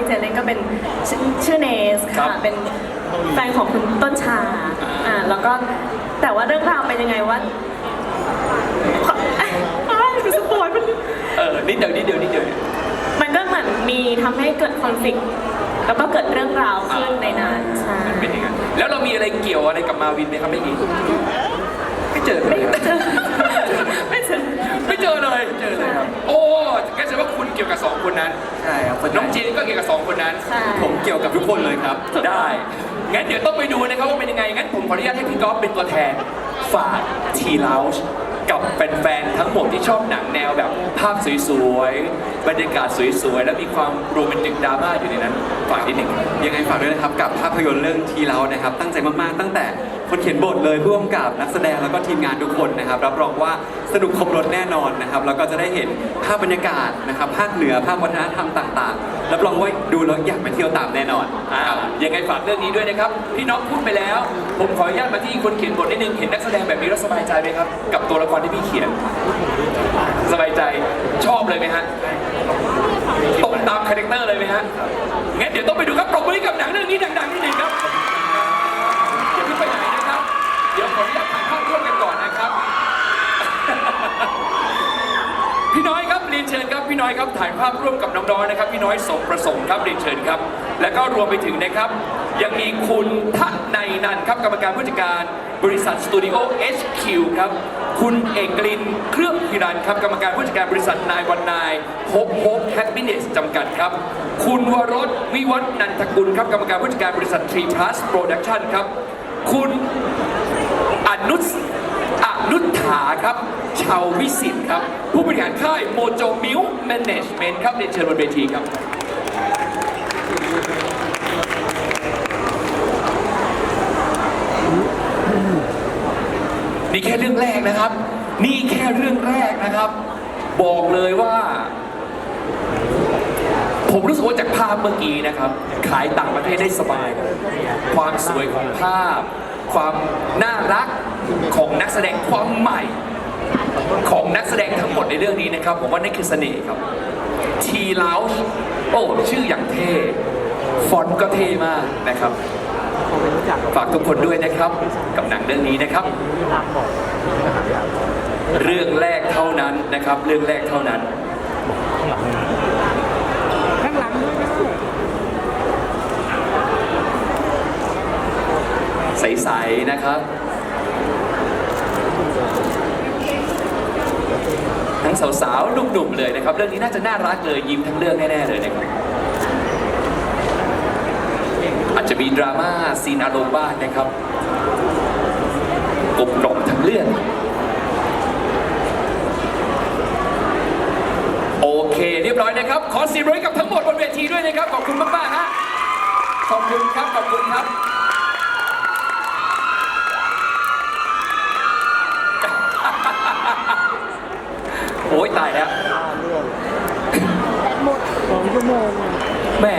ที่เจนเล่นก็เป็นชื่อชื่อเนสครัค่ะบเป็นแฟนของคุณต้นชาอ่าอ่า แล้วก็แต่ว่าเรื่องราวเป็นยังไงว่าอ้าวคือสปอยล์มัน เออนิดเดียวนิดเดียวนิดเดียว มันก็เหมือนมีทำให้เกิดคอนฟ lict แล้วก็เกิดเรื่องราวขึ้นในนั้นใช่เป็นยังไงแล้วเรามีอะไรเกี่ยวอะไรกับมาวินไหมครับไม่มีไม่เจอเลยไม่เจอไม่เจอไม่เจอเลยเจอเลยครับ โอ้งั้นแสดงว่าคุณเกี่ยวกับสองคนนั้น ใช่ครับน้องจีนก็เกี่ยวกับ สองคนนั้น ใช่ ผมเกี่ยวกับทุกคนเลยครับ ได้ งั้นเดี๋ยวต้องไปดูนะครับว่าเป็นยังไง งั้นผมขออนุญาตให้พี่ก๊อฟเป็นตัวแทนฝากทีลาวกับแฟนๆทั้งหมดที่ชอบหนังแนวแบบภาพสวยๆ บรรยากาศสวยๆ แล้วมีความโรแมนติกดราม่าอยู่ในนั้น ฝากนิดหนึ่งยังไงฝากด้วยนะครับกับภาพยนตร์เรื่องทีเรานะครับ ตั้งใจมากๆตั้งแต่คนเขียนบทเลยผู้กำกับนักแสดงแล้วก็ทีมงานทุกคนนะครับ รับรองว่าสนุกครบรถแน่นอนนะครับแล้วก็จะได้เห็นภาพบรรยากาศนะครับภาคเหนือภาพวัฒนธรรมต่างๆ รับรองว่าดูแล้วอยากไปเที่ยวตามแน่นอนอ่ายังไงฝากเรื่องนี้ด้วยนะครับพี่น้องพูดไปแล้ว ผมขออนุญาตมาที่คนเขียนบทนิดนึงเห็นนักแสดงแบบนี้แล้วสบายใจไหมครับ กับตัวละครที่พี่เขียน สบายใจชอบเลยไหมฮะตรงตามคาแรคเตอร์เลยไหมฮะงั้นเดี๋ยวต้องไปดูครับปรบมือกับหนังเรื่องนี้ดังๆนิดหนึ่งครับอย่าเพิ่งไปไหนนะครับ เดี๋ยวขออนุญาตถ่ายภาพร่วมกันก่อนนะครับ พี่น้อยครับเรียนเชิญครับพี่น้อยครับถ่ายภาพร่วมกับน้องๆนะครับ พี่น้อยสมประสงค์ครับเรียนเชิญครับ แล้วก็รวมไปถึงนะครับ ยังมีคุณทนายนันท์ครับกรรมการผู้จัดการบริษัทสตูดิโอ HQ ครับ คุณเอกลินเครื่องพิรันครับกรรมการผู้จัดการบริษัทนายวันนายโฮปโฮปแฮปปี้เนสจำกัดครับ คุณวรสวิวัฒน์นันทกุลครับกรรมการผู้จัดการบริษัททรีพลัสโปรดักชั่นครับ คุณอนุสอนุถาครับ ชาววิสิตครับ ผู้บริหารค่ายโมโจมิวแมネจเมนต์ครับเรียนเชิญบนเวทีครับ นี่แค่เรื่องแรกนะครับ นี่แค่เรื่องแรกนะครับ บอกเลยว่า ผมรู้สึกว่าจากภาพเมื่อกี้นะครับ ขายต่างประเทศได้สบายความสวยของภาพ ความน่ารักของนักแสดงความใหม่ ของนักแสดงทั้งหมดในเรื่องนี้นะครับ ผมว่านั่นคือเสน่ห์ครับทีลาวโอ้ชื่ออย่างเท่ฟอนต์ก็เท่มากนะครับ ฝากทุกคนด้วยนะครับ กับหนังเรื่องนี้นะครับเรื่องแรกเท่านั้นนะครับ เรื่องแรกเท่านั้น ข้างหลังด้วยนะใสๆนะครับ ทั้งสาวๆหนุ่มๆเลยนะครับ เรื่องนี้น่าจะน่ารักเลยยิ้มทั้งเรื่องแน่ๆเลยนะครับ อาจจะมีดราม่าซีนอารมณ์บ้างนะครับกลมกล่อมทั้งเรื่องโอเค เรียบร้อยนะครับ ขอเสียงปรบมือให้กับทั้งหมดบนเวทีด้วยนะครับ ขอบคุณมากๆฮะขอบคุณครับ ขอบคุณครับ โอ้ยตายแล้วสองชั่วโมง แม่